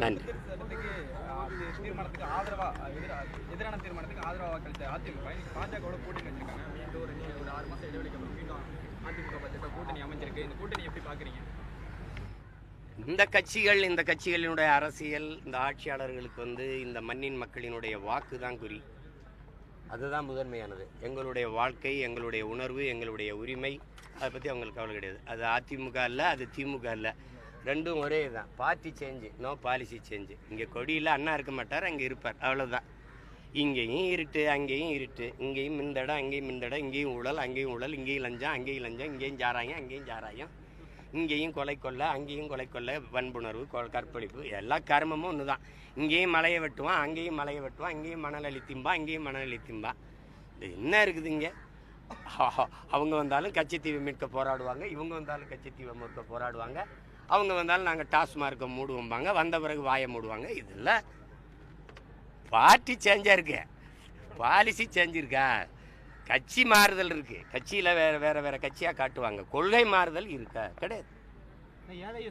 நன்றி. இந்த எப்படி இந்த கட்சிகள் இந்த கட்சிகளினுடைய அரசியல் இந்த ஆட்சியாளர்களுக்கு வந்து இந்த மண்ணின் மக்களினுடைய வாக்கு தான் குறி. அதுதான் முதன்மையானது. எங்களுடைய வாழ்க்கை எங்களுடைய உணர்வு எங்களுடைய உரிமை அதை பற்றி அவங்களுக்கு கவலை கிடையாது. அது அதிமுக இல்லை அது திமுக இல்லை ரெண்டும் ஒரே தான் party change no policy change இங்கே கொடியில் அண்ணா இருக்க மாட்டார் அங்கே இருப்பார். அவ்வளோதான் இங்கேயும் இருட்டு அங்கேயும் இருட்டு. இங்கேயும் மின்தடம் அங்கேயும் மின்தடம் இங்கேயும் ஊழல் அங்கேயும் ஊழல். இங்கேயும் லஞ்சம் அங்கேயும் லஞ்சம். இங்கேயும் ஜாராயம் அங்கேயும் ஜாராயம். இங்கேயும் கொலை கொள்ள அங்கேயும் கொலை கொல்ல வன்புணர்வு கொ- கற்பழிப்பு. எல்லா கர்மமும் ஒன்று தான் இங்கேயும் மலையை வெட்டுவான் அங்கேயும் மலையை வெட்டுவான் இங்கேயும் மணல் அள்ளி திம்பா அங்கேயும் மணல் அள்ளி திம்பா. இது என்ன இருக்குது இங்கே? அவங்க வந்தாலும் கட்சித்தீவை மீட்க போராடுவாங்க இவங்க வந்தாலும் கட்சித்தீவை மீட்க போராடுவாங்க. அவங்க வந்தாலும் நாங்கள் டாஸ்மார்க்கை மூடுவோம்பாங்க. வந்த பிறகு வாயை மூடுவாங்க. இதில் பார்ட்டி சேஞ்சாக இருக்கு. பாலிசி சேஞ்ச் இருக்கா? கட்சி மாறுதல் இருக்கு. கட்சியில் வேற வேற வேற கட்சியாக காட்டுவாங்க. கொள்கை மாறுதல் இருக்கா? கிடையாது.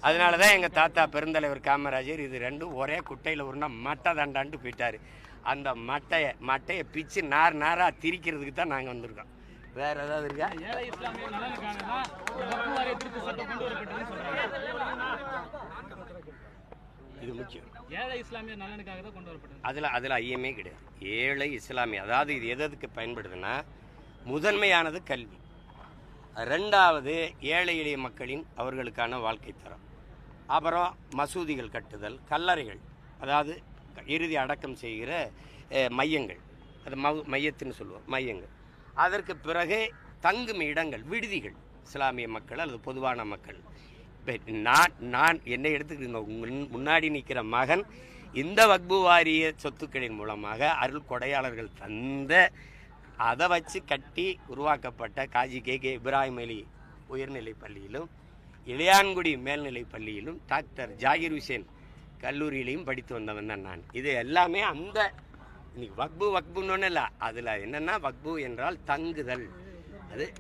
அதனால தான் எங்கள் தாத்தா பெருந்தலைவர் காமராஜர் இது ரெண்டும் ஒரே குட்டையில் உருண்டா மட்டை தண்டான்ட்டு போயிட்டார். அந்த மட்டையை மட்டையை பிச்சு நார் நாராக திரிக்கிறதுக்கு தான் நாங்கள் வந்திருக்கோம். வேற ஏதாவது இருக்கா? ஏழை இஸ்லாமிய நலனுக்காக தான் வக்ஃபு வாரிய திருத்த சட்டம் கொண்டு வரப்பட்டதுன்னு சொல்றாங்க. இது முக்கியம். ஏழை இஸ்லாமிய நலனுக்காக தான் கொண்டு வரப்பட்டது. அதில் அதில் ஐயமே கிடையாது. ஏழை இஸ்லாமிய அதாவது இது எது எதுக்கு பயன்படுதுன்னா முதன்மையானது கல்வி. ரெண்டாவது ஏழை எளிய மக்களின் அவர்களுக்கான வாழ்க்கை தரம். அப்புறம் மசூதிகள் கட்டுதல் கல்லறைகள் அதாவது இறுதி அடக்கம் செய்கிற மையங்கள். அது மவு மையத்துன்னு சொல்லுவோம் மையங்கள். அதற்கு பிறகு தங்கும் இடங்கள் விடுதிகள் இஸ்லாமிய மக்கள் அல்லது பொதுவான மக்கள். இப்ப நான் நான் என்னை எடுத்துக்கிட்டு உங்கள் முன்னாடி நிற்கிற மகன் இந்த வக்பு வாரிய சொத்துக்களின் மூலமாக அருள் கொடையாளர்கள் தந்த அதை வச்சு கட்டி உருவாக்கப்பட்ட காஜி கே. கே. இப்ராஹிம் அலி உயர்நிலைப் பள்ளியிலும் இளையான்குடி மேல்நிலைப் பள்ளியிலும் டாக்டர் ஜாகிர் ஹுசேன் கல்லூரியிலையும் படித்து வந்தவன் தான் நான். இது எல்லாமே அந்த இன்னைக்கு வக்பு வக்புன்னு இல்லை அதில் என்னென்னா வக்பு என்றால் தங்குதல். அது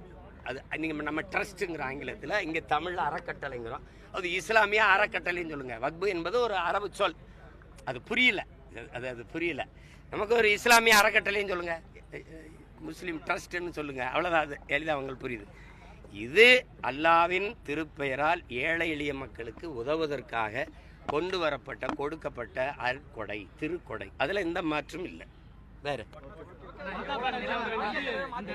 அது நீங்கள் நம்ம ட்ரஸ்ட்டுங்கிற ஆங்கிலத்தில் இங்கே தமிழில் அறக்கட்டளைங்கிறோம். அது இஸ்லாமிய அறக்கட்டளைன்னு சொல்லுங்கள் வக்பு என்பது ஒரு அரபு சொல். அது புரியல. அது- அது புரியல. நமக்கு ஒரு இஸ்லாமிய அறக்கட்டளைன்னு சொல்லுங்கள் முஸ்லீம் ட்ரஸ்ட்டுன்னு சொல்லுங்கள் அவ்வளோதான் அது எளிதாக அவங்களுக்கு புரியுது. இது அல்லாவின் திருப்பெயரால் ஏழை எளிய மக்களுக்கு உதவுவதற்காக கொண்டு வரப்பட்ட கொடுக்கப்பட்ட அற்கொடை திருக்கொடை. அதில் எந்த மாற்றும் இல்லை. வேறு. வந்து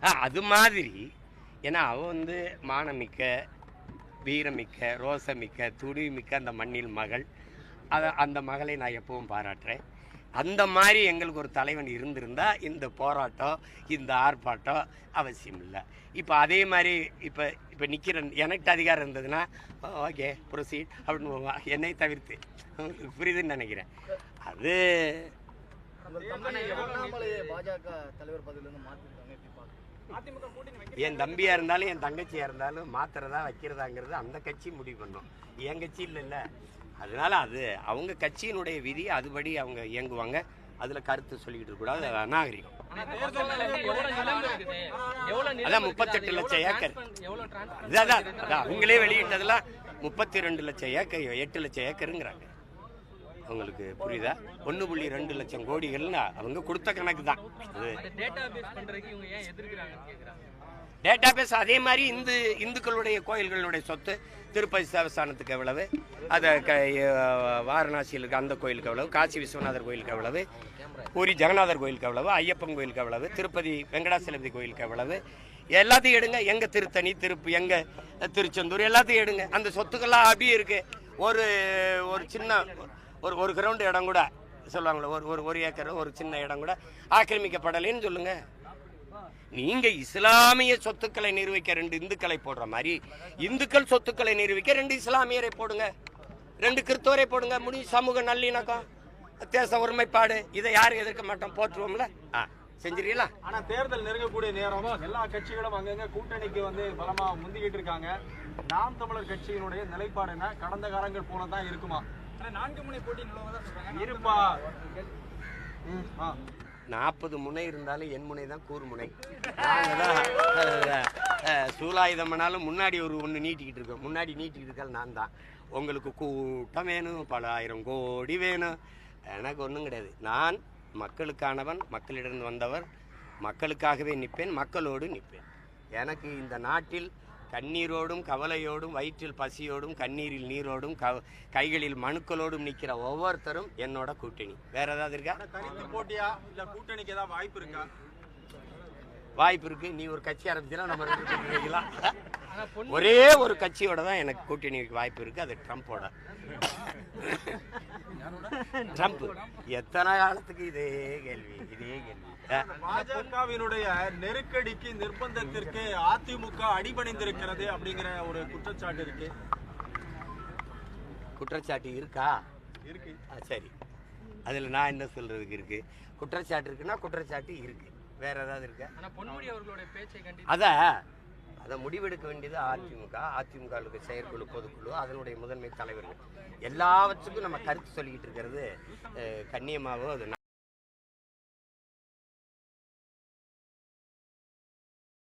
அது மாதிரி. ஏன்னா அவன் வந்து மானமிக்க வீரமிக்க ரோசமிக்க துணிமிக்க அந்த மண்ணில் மகள். அத அந்த மகளை நான் எப்பவும் பாராட்டுறேன். அந்த மாதிரி எங்களுக்கு ஒரு தலைவன் இருந்திருந்தால் இந்த போராட்டம் இந்த ஆர்ப்பாட்டம் அவசியம் இல்லை. இப்போ அதே மாதிரி இப்போ இப்போ நிற்கிற எனக்கு அதிகாரம் இருந்ததுன்னா ஓகே ப்ரொசீட் அப்படின்னு என்னை தவிர்த்து. உங்களுக்கு புரியுதுன்னு நினைக்கிறேன். அது பாஜக தலைவர் பதவியிலிருந்து மாற்றிருக்காங்க என் தம்பியா இருந்தாலும் என் தங்கச்சியா இருந்தாலும் மாத்துறதா வைக்கிறதாங்கிறது அந்த கட்சி முடிவு பண்ணும். என் கட்சி இல்லைல்ல. அதனால அது அவங்க கட்சியினுடைய விதி அதுபடி அவங்க இயங்குவாங்க. அதுல கருத்து சொல்லிக்கிட்டு இருக்கக்கூடாது அது அநாகரிகம். அதான்? முப்பத்தெட்டு அது லட்சம் ஏக்கர். அதான்? அதான் அவங்களே வெளியிட்டதெல்லாம் முப்பத்தி ரெண்டு லட்சம் ஏக்கர் எட்டு லட்சம் ஏக்கருங்கிறாங்க. அவங்களுக்கு புரியுதா? ஒன்று புள்ளி ரெண்டு லட்சம் கோடிகள்னா அவங்க கொடுத்த கணக்கு தான். அது டேட்டா பேஸ் அதே மாதிரி இந்து இந்துக்களுடைய கோயில்களுடைய சொத்து திருப்பதி தேவஸ்தானத்துக்கு எவ்வளவு? அதை வாரணாசியில் இருக்க அந்த கோயிலுக்கு எவ்வளவு? காசி விஸ்வநாதர் கோயிலுக்கு எவ்வளவு? பூரி ஜெகநாதர் கோயிலுக்கு எவ்வளவு? ஐயப்பன் கோயிலுக்கு எவ்வளவு? திருப்பதி வெங்கடாசலபதி கோயிலுக்கு எவ்வளவு? எல்லாத்தையும் எடுங்க. எங்க திருத்தணி திருப்பு எங்க திருச்செந்தூர் எல்லாத்தையும் எடுங்க. அந்த சொத்துக்கள்லாம் அப்படியே இருக்கு. ஒரு ஒரு சின்ன ஒரு ஒரு கிரவுண்டு இடம் கூட சொல்லுவாங்களே ஒரு ஒரு ஒரு ஏக்கர் ஒரு சின்ன இடம் கூட ஆக்கிரமிக்கப்படலைன்னு சொல்லுங்க. நீங்க இஸ்லாமிய சொத்துக்களை நிரூபிக்க ரெண்டு இந்துக்களை போடுற மாதிரி இந்துக்கள் சொத்துக்களை நிரூபிக்க ரெண்டு இஸ்லாமியரை போடுங்க. ரெண்டு கிறிஸ்தவரை போடுங்க. முடியும் சமூக நல்லிணக்கம் தேச ஒருமைப்பாடு இதை யாரும் எதிர்க்க மாட்டோம்? போற்றுவோம்ல? ஆ செஞ்சிருக்கீங்களா ஆனா தேர்தல் நெருங்கக்கூடிய நேரமும் எல்லா கட்சிகளும் அங்கங்க கூட்டணிக்கு வந்து பலமா முந்திக்கிட்டு இருக்காங்க. நாம் தமிழர் கட்சியினுடைய நிலைப்பாடு என்ன? கடந்த காலங்கள் போல தான் இருக்குமா? நான்கு முனை போட்டி நிலவதான் சொல்றாங்க. இருப்பா. ம், ஆ. நாற்பது முனை இருந்தாலும் என் முனை தான் கூறு முனை. சூலாயுதம்னாலும் முன்னாடி ஒரு ஒன்று நீட்டிக்கிட்டு இருக்கோம். முன்னாடி நீட்டிக்கிட்டு இருக்கால் நான் தான். உங்களுக்கு கூட்டம் வேணும் பல ஆயிரம் கோடி வேணும். எனக்கு ஒன்றும் கிடையாது. நான் மக்களுக்கானவன் மக்களிடம் வந்தவர் மக்களுக்காகவே நிற்பேன் மக்களோடு நிற்பேன். எனக்கு இந்த நாட்டில் கண்ணீரோடும் கவலையோடும் வயிற்றில் பசியோடும் கண்ணீரில் நீரோடும் க கைகளில் மனுக்களோடும் நிற்கிற ஒவ்வொருத்தரும் என்னோட கூட்டணி. வேற ஏதாவது இருக்கா? தனித்து போட்டியா? இல்ல கூட்டணிக்கு ஏதாவது வாய்ப்பு இருக்கா? வாய்ப்பு இருக்கு. நீ ஒரு கட்சி ஆரம்பிச்சுனா நம்ம ரெண்டு. ஒரே ஒரு கட்சியோட தான் எனக்கு கூட்டணிக்கு வாய்ப்பு இருக்கு அது ட்ரம்ப்போட. ட்ரம்ப். எத்தனை காலத்துக்கு இதே கேள்வி இதே கேள்வி. பாஜகவினுடைய நெருக்கடிக்கு நிர்பந்தத்திற்கு அதிமுக அடிபணிந்திருக்கிறது அப்படிங்கிற ஒரு குற்றச்சாட்டு இருக்கு. குற்றச்சாட்டு இருக்கா? இருக்கு. ஆ, சரி. அதில் நான் என்ன சொல்றதுக்கு இருக்கு? குற்றச்சாட்டு இருக்குன்னா குற்றச்சாட்டு இருக்கு. வேற ஏதாவது இருக்கா? ஆனா அதை முடிவெடுக்க வேண்டியது அதிமுக. அதிமுக செயற்குழு பொதுக்குழு அதனுடைய முதன்மை தலைவர்கள். எல்லாவற்றுக்கும் நம்ம கருத்து சொல்லிக்கிட்டு இருக்கிறது கண்ணியமாகவும் கண்ணியமாவோ அது